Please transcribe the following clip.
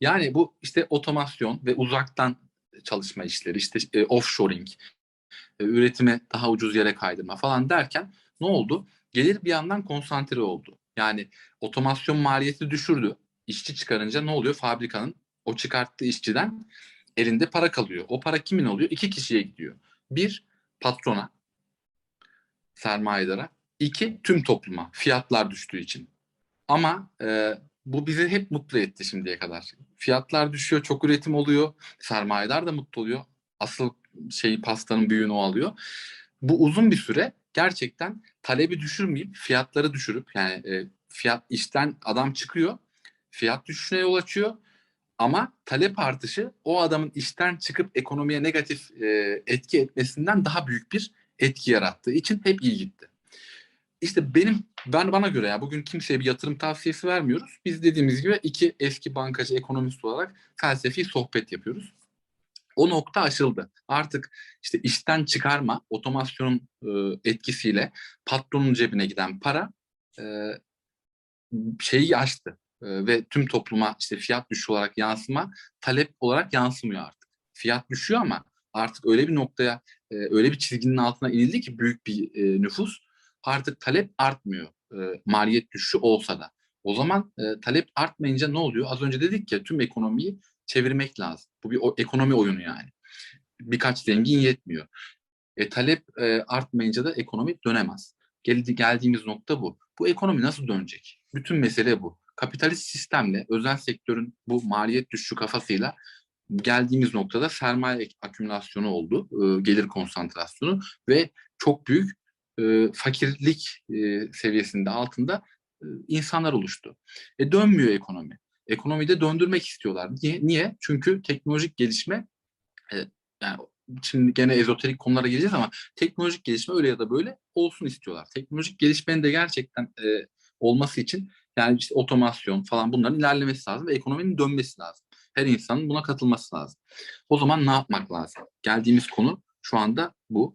Yani bu işte otomasyon ve uzaktan çalışma işleri, işte e, offshoring, e, üretimi daha ucuz yere kaydırma falan derken ne oldu? Gelir bir yandan konsantre oldu. Yani otomasyon maliyeti düşürdü. İşçi çıkarınca ne oluyor? Fabrikanın o çıkarttığı işçiden elinde para kalıyor. O para kimin oluyor? İki kişiye gidiyor. Bir, patrona, sermayedara. İki, tüm topluma. Fiyatlar düştüğü için. Ama e, bu bizi hep mutlu etti şimdiye kadar. Fiyatlar düşüyor, çok üretim oluyor. Sermayedar da mutlu oluyor. Asıl şey pastanın büyüğünü o alıyor. Bu uzun bir süre gerçekten talebi düşürmeyip fiyatları düşürüp yani e, fiyat işten adam çıkıyor. Fiyat düşüşüne yol açıyor. Ama talep artışı o adamın işten çıkıp ekonomiye negatif e, etki etmesinden daha büyük bir etki yarattığı için hep iyi gitti. İşte benim ben bana göre ya bugün kimseye bir yatırım tavsiyesi vermiyoruz. Biz dediğimiz gibi iki eski bankacı ekonomist olarak felsefi sohbet yapıyoruz. O nokta aşıldı. Artık işte işten çıkarma, otomasyonun e, etkisiyle patronun cebine giden para e, şeyi aştı. E, ve tüm topluma işte fiyat düşüşü olarak yansıma talep olarak yansımıyor artık. Fiyat düşüyor ama artık öyle bir noktaya, e, öyle bir çizginin altına inildi ki büyük bir e, nüfus artık talep artmıyor e, maliyet düşüşü olsa da. O zaman e, talep artmayınca ne oluyor? Az önce dedik ya tüm ekonomiyi çevirmek lazım. Bu bir o, ekonomi oyunu yani. Birkaç zengin yetmiyor. E, talep e, artmayınca da ekonomi dönemez. Geldi, geldiğimiz nokta bu. Bu ekonomi nasıl dönecek? Bütün mesele bu. Kapitalist sistemle özel sektörün bu maliyet düşüşü kafasıyla geldiğimiz noktada sermaye akümülasyonu oldu, e, gelir konsantrasyonu ve çok büyük e, fakirlik e, seviyesinde altında e, insanlar oluştu. E, dönmüyor ekonomi. Ekonomiyi de döndürmek istiyorlar. Niye? Niye? Çünkü teknolojik gelişme e, yani şimdi gene ezoterik konulara geleceğiz ama teknolojik gelişme öyle ya da böyle olsun istiyorlar. Teknolojik gelişmenin de gerçekten e, olması için yani işte otomasyon falan bunların ilerlemesi lazım ve ekonominin dönmesi lazım. Her insanın buna katılması lazım. O zaman ne yapmak lazım? Geldiğimiz konu şu anda bu.